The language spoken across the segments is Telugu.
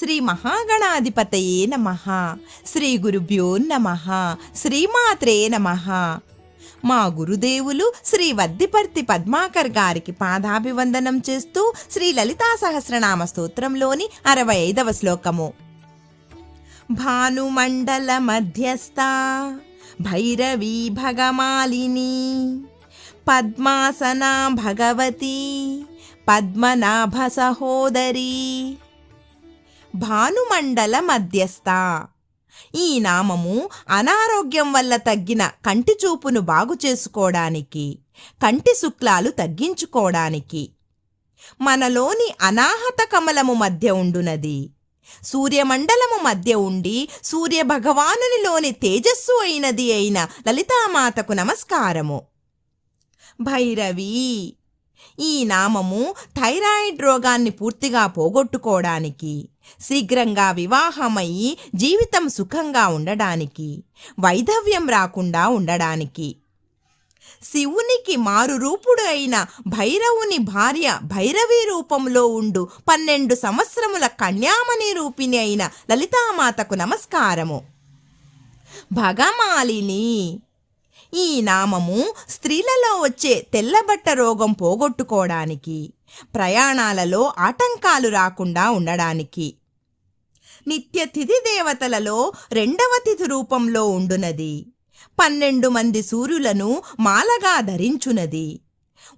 శ్రీ మహాగణాధిపతయే నమ. శ్రీ గురుభ్యో నమ. శ్రీమాత్రే నమ. మా గురుదేవులు శ్రీ వద్దిపర్తి పద్మాకర్ గారికి పాదాభివందనం చేస్తూ శ్రీ లలితా సహస్రనామ స్తోత్రంలోని అరవై ఐదవ శ్లోకము. భానుమండల మధ్యస్థ భైరవీ భగమాలిని పద్మాసనా భగవతి పద్మనాభ సహోదరి భానుమండల మధ్యస్థ. ఈ నామము అనారోగ్యం వల్ల తగ్గిన కంటి చూపును బాగు చేసుకోవడానికి కంటి శుక్లాలు తగ్గించుకోవడానికి. మనలోని అనాహత కమలము మధ్య ఉండునది. సూర్యమండలము మధ్య ఉండి సూర్య భగవానునిలోని తేజస్సు అయినది అయిన లలితామాతకు నమస్కారము. భైరవి ఈ నామము థైరాయిడ్ రోగాన్ని పూర్తిగా పోగొట్టుకోవడానికి శీఘ్రంగా వివాహమయ్యి జీవితం సుఖంగా ఉండడానికి వైధవ్యం రాకుండా ఉండడానికి. శివునికి మారు రూపుడు అయిన భైరవుని భార్య భైరవి రూపంలో ఉండు పన్నెండు సంవత్సరముల కన్యామణి రూపిణి అయిన లలితామాతకు నమస్కారము. భగమాలిని ఈ నామము స్త్రీలలో వచ్చే తెల్లబట్ట రోగం పోగొట్టుకోవడానికి ప్రయాణాలలో ఆటంకాలు రాకుండా ఉండడానికి. నిత్య తిథి దేవతలలో రెండవ తిథి రూపంలో ఉండునది. పన్నెండు మంది సూర్యులను మాలగా ధరించునది.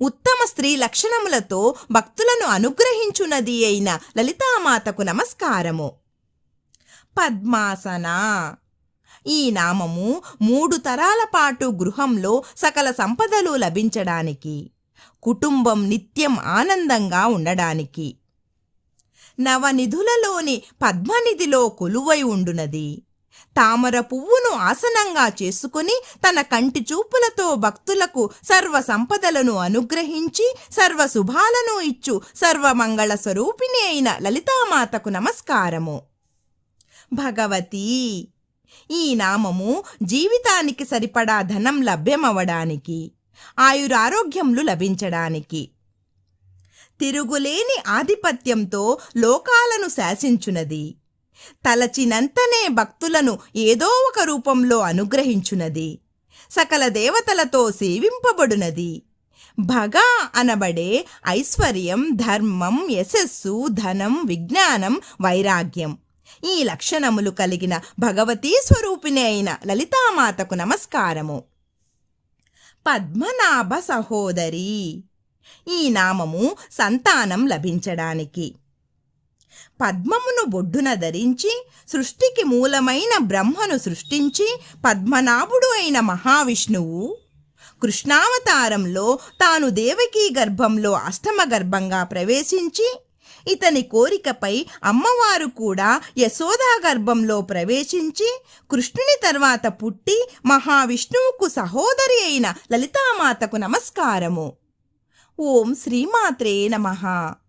ఉత్తమ స్త్రీ లక్షణములతో భక్తులను అనుగ్రహించునది అయిన లలితామాతకు నమస్కారము. పద్మాసన ఈ నామము మూడు తరాల పాటు గృహంలో సకల సంపదలు లభించడానికి కుటుంబం నిత్యం ఆనందంగా ఉండడానికి. నవనిధులలోని పద్మనిధిలో కొలువై ఉండునది. తామర పువ్వును ఆసనంగా చేసుకుని తన కంటి చూపులతో భక్తులకు సర్వ సంపదలను అనుగ్రహించి సర్వ శుభాలను ఇచ్చు సర్వమంగళ స్వరూపిణి అయిన లలితామాతకు నమస్కారము. భగవతి! ఈ నామము జీవితానికి సరిపడా ధనం లభ్యమవడానికి ఆయురారోగ్యములు లభించడానికి. తిరుగులేని ఆధిపత్యంతో లోకాలను శాసించునది. తలచినంతనే భక్తులను ఏదో ఒక రూపంలో అనుగ్రహించునది. సకల దేవతలతో సేవింపబడునది. భగ అనబడే ఐశ్వర్యం ధర్మం యశస్సు ధనం విజ్ఞానం వైరాగ్యం ఈ లక్షణములు కలిగిన భగవతీ స్వరూపిణి అయిన లలితామాతకు నమస్కారము. పద్మనాభ సహోదరి ఈ నామము సంతానం లభించడానికి. పద్మమును బొడ్డున ధరించి సృష్టికి మూలమైన బ్రహ్మను సృష్టించి పద్మనాభుడు అయిన మహావిష్ణువు కృష్ణావతారంలో తాను దేవకీ గర్భంలో అష్టమ గర్భంగా ప్రవేశించి ఇతని కోరికపై అమ్మవారు కూడా యశోదా గర్భంలో ప్రవేశించి కృష్ణుని తర్వాత పుట్టి మహావిష్ణువుకు సహోదరి అయిన లలితామాతకు నమస్కారము. ఓం శ్రీమాత్రే నమః.